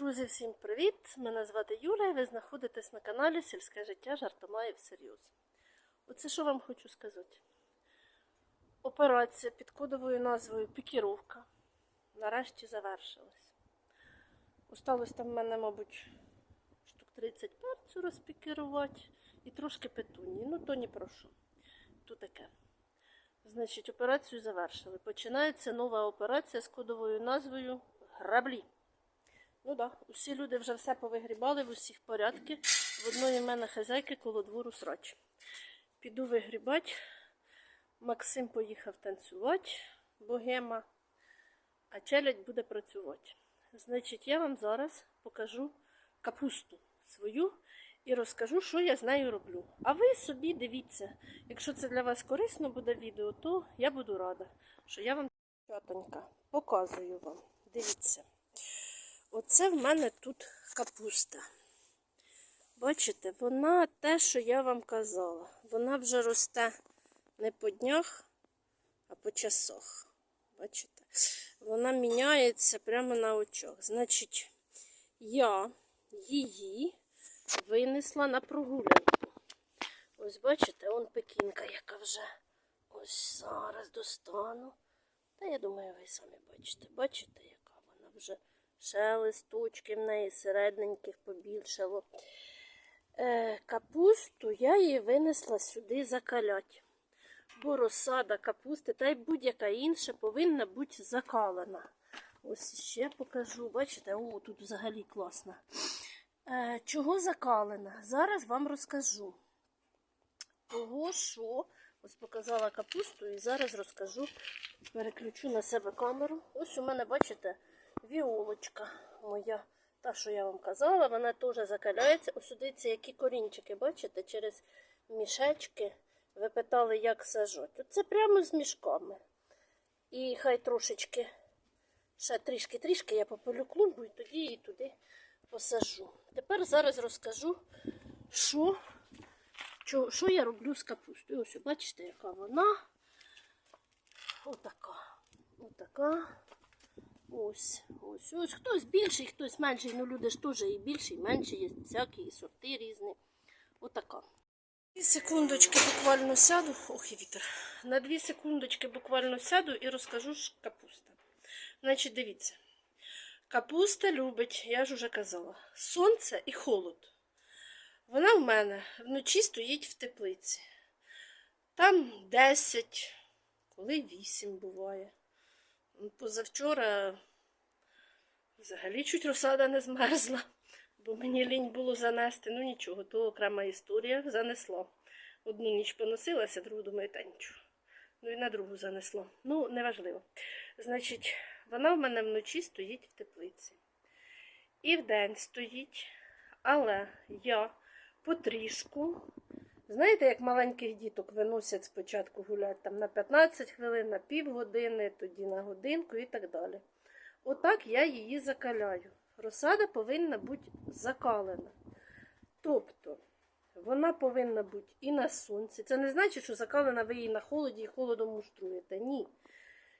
Друзі, всім привіт! Мене звати Юля і ви знаходитесь на каналі Сільське життя жартомає всерйоз. Оце що вам хочу сказати. Операція під кодовою назвою Пікіровка нарешті завершилась. Осталось там в мене, мабуть, штук 30 перцю розпікірувати і трошки петунії. Ну, то ні про що. То таке. Значить, операцію завершили. Починається нова операція з кодовою назвою Граблі. Ну так, да. усі люди вже все повигрібали, в усіх порядки. В одної в мене хазяйки коло двору срач. Піду вигрібати. Максим поїхав танцювати, богема, а челядь буде працювати. Значить, я вам зараз покажу капусту свою і розкажу, що я з нею роблю. А ви собі дивіться, якщо це для вас корисно буде відео, то я буду рада, що я вам показую вам. Дивіться. Оце в мене тут капуста. Бачите, вона те, що я вам казала. Вона вже росте не по днях, а по часах. Бачите? Вона міняється прямо на очах. Значить, я її винесла на прогулянку. Ось бачите, он пекінка, яка вже ось зараз достану. Та я думаю, ви самі бачите. Бачите, яка вона вже ще листочки в неї середненьких побільшало. Е, капусту я її винесла сюди закалять. Бо розсада капусти, та й будь-яка інша повинна бути закалена. Ось ще покажу. Бачите, о, тут взагалі класно. Е, чого закалена? Зараз вам розкажу. Того, що ось показала капусту і зараз розкажу, переключу на себе камеру. Ось у мене, бачите, віолочка моя. Та, що я вам казала, вона теж закаляється. Ось дивіться, які корінчики, бачите, через мішечки. Ви питали, як сажати. Це прямо з мішками. І хай трошечки, ще трішки-трішки я попилю клумбу і тоді її туди посажу. Тепер зараз розкажу, що, що я роблю з капустою. Ось, бачите, яка вона. Отака. Отака. Ось, ось, ось. Хтось більший, хтось менший. Ну, люди ж теж і більші, і менші, є всякі, і сорти різні. Отака. Дві секундочки буквально сяду. Ох, і вітер. На дві секундочки буквально сяду і розкажу що капуста. Значить, дивіться. Капуста любить, я ж уже казала, сонце і холод. Вона в мене вночі стоїть в теплиці. Там 10, коли 8 буває. Позавчора взагалі чуть розсада не змерзла, бо мені лінь було занести. Ну нічого, то окрема історія занесла. Одну ніч поносилася, другу думаю, та нічого. Ну і на другу занесло. Ну, неважливо. Значить, вона в мене вночі стоїть в теплиці. І вдень стоїть, але я потрішку. Знаєте, як маленьких діток виносять спочатку гуляти там на 15 хвилин, на півгодини, тоді на годинку і так далі. Отак я її закаляю. Розсада повинна бути закалена. Тобто, вона повинна бути і на сонці. Це не значить, що закалена ви її на холоді і холодом муштруєте. Ні.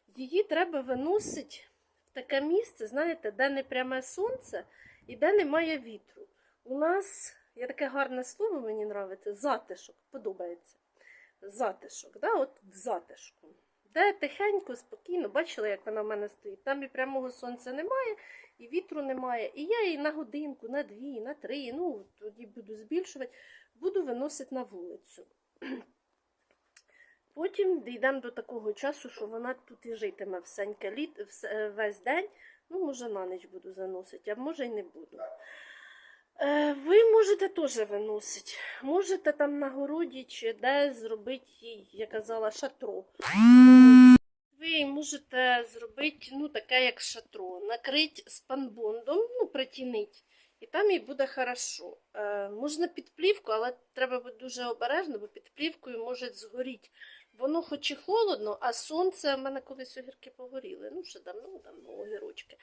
Її треба виносити в таке місце, знаєте, де не пряме сонце і де немає вітру. У нас є таке гарне слово, мені подобається, затишок. Подобається. Затишок, да? от в затишку. Де тихенько, спокійно, бачили, як вона в мене стоїть. Там і прямого сонця немає, і вітру немає. І я її на годинку, на дві, на три, ну тоді буду збільшувати, буду виносити на вулицю. Потім дійдемо до такого часу, що вона тут і житиме всеньке літ, весь день. Ну, може, на ніч буду заносити, а може й не буду. Е, Ви можете теж виносити. Можете там на городі чи де зробити я казала, шатро. Ви можете зробити ну, таке, як шатро, накрити спанбондом, ну, притінить, і там їй буде хорошо. Е, можна під плівку, але треба бути дуже обережно, бо під плівкою може згоріти. Воно хоч і холодно, а сонце, в мене колись огірки погоріли, ну, ще давно, давно огірочки.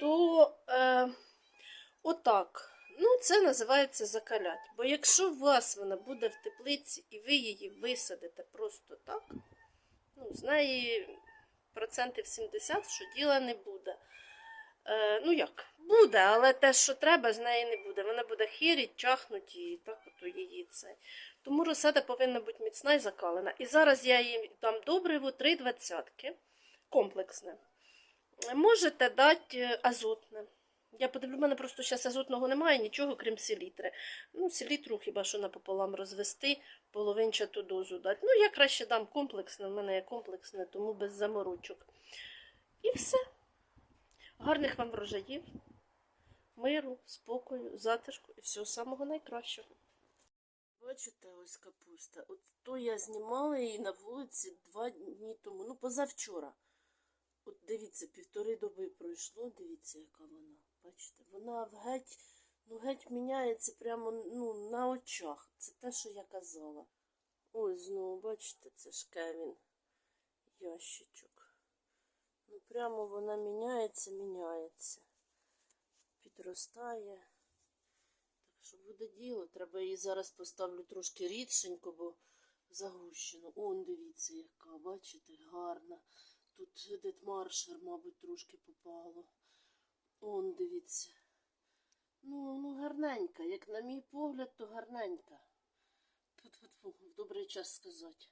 То е, отак. Ну, це називається закалять. Бо якщо у вас вона буде в теплиці і ви її висадите просто так, ну, з неї процентів 70, що діла не буде. Е, ну як, буде, але те, що треба, з неї не буде. Вона буде хиріть, чахнуть і так ото її це. Тому розсада повинна бути міцна і закалена. І зараз я їй дам добриво 3 двадцятки, комплексне. Можете дати е, азотне. Я подивлю, в мене просто зараз азотного немає, нічого, крім селітри. Ну, селітру хіба що напополам розвести, половинчату дозу дати. Ну, я краще дам комплексне, в мене є комплексне, тому без заморочок. І все. Гарних вам врожаїв, миру, спокою, затишку і всього самого найкращого. Бачите, ось капуста. От то я знімала її на вулиці два дні тому, ну позавчора. От дивіться, півтори доби пройшло, дивіться, яка вона. Бачите, вона геть, ну геть міняється прямо ну, на очах. Це те, що я казала. Ось знову, бачите, це ж Кевін. Ящичок. Ну прямо вона міняється, міняється. Підростає. Так що буде діло. Треба її зараз поставлю трошки рідшенько, бо загущено. Он дивіться, яка, бачите, гарна. Тут дедмаршер, мабуть, трошки попало. Он дивіться. Ну, ну гарненька. Як на мій погляд, то гарненька. Тут, в добрий час сказати.